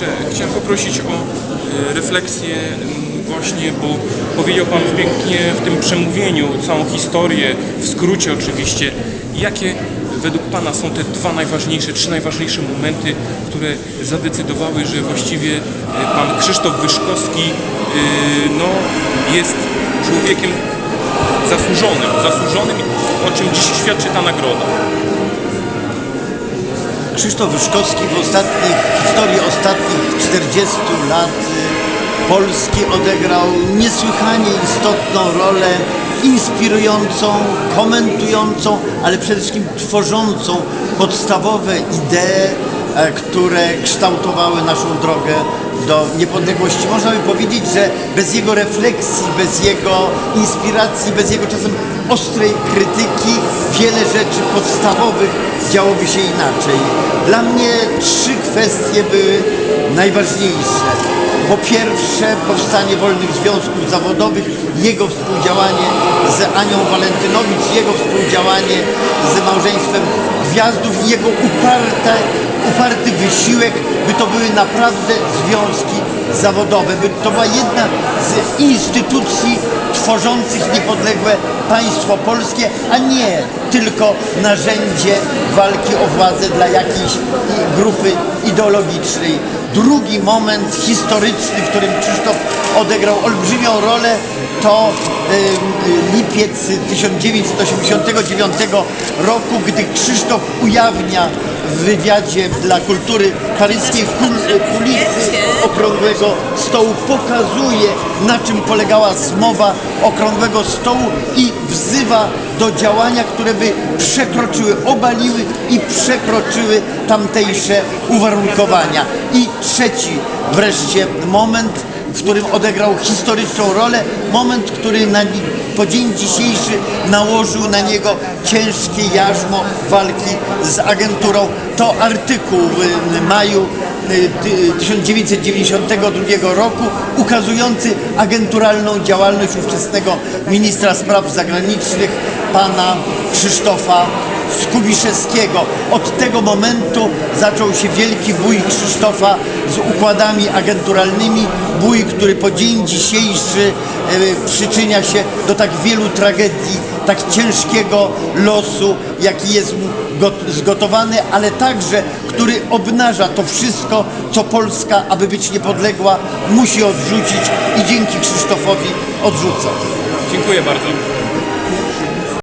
Jeszcze chciałem poprosić o e, refleksję właśnie, bo powiedział Pan pięknie w tym przemówieniu całą historię, w skrócie oczywiście. Jakie według Pana są te dwa najważniejsze, trzy najważniejsze momenty, które zadecydowały, że właściwie e, Pan Krzysztof Wyszkowski e, no, jest człowiekiem zasłużonym, zasłużonym, o czym dziś świadczy ta nagroda. Krzysztof Wyszkowski w ostatnich, historii ostatnich 40 lat y, Polski odegrał niesłychanie istotną rolę, inspirującą, komentującą, ale przede wszystkim tworzącą podstawowe idee, które kształtowały naszą drogę do niepodległości. Można by powiedzieć, że bez jego refleksji, bez jego inspiracji, bez jego czasem ostrej krytyki wiele rzeczy podstawowych działoby się inaczej. Dla mnie trzy kwestie były najważniejsze. Po pierwsze powstanie wolnych związków zawodowych, jego współdziałanie z Anią Walentynowicz, jego współdziałanie z małżeństwem Gwiazdów jego uparte, uparty wysiłek, by to były naprawdę związki zawodowe, by to była jedna z instytucji tworzących niepodległe państwo polskie, a nie tylko narzędzie walki o władzę dla jakiejś grupy ideologicznej. Drugi moment historyczny, w którym Krzysztof odegrał olbrzymią rolę, to y, lipiec 1989 roku, gdy Krzysztof ujawnia w wywiadzie dla kultury paryskiej kul- kulisy okrągłego stołu, pokazuje na czym polegała zmowa okrągłego stołu i wzywa do działania, które by przekroczyły, obaliły i przekroczyły tamtejsze uwarunkowania. I trzeci wreszcie moment, w którym odegrał historyczną rolę, moment, który na, po dzień dzisiejszy nałożył na niego ciężkie jarzmo walki z agenturą. To artykuł w maju y, ty- 1992 roku ukazujący agenturalną działalność ówczesnego ministra spraw zagranicznych pana Krzysztofa Skubiszewskiego. Od tego momentu zaczął się wielki bój Krzysztofa z układami agenturalnymi, bój, który po dzień dzisiejszy e, przyczynia się do tak wielu tragedii, tak ciężkiego losu, jaki jest mu got- zgotowany, ale także, który obnaża to wszystko, co Polska, aby być niepodległa, musi odrzucić i dzięki Krzysztofowi odrzuca. Dziękuję bardzo.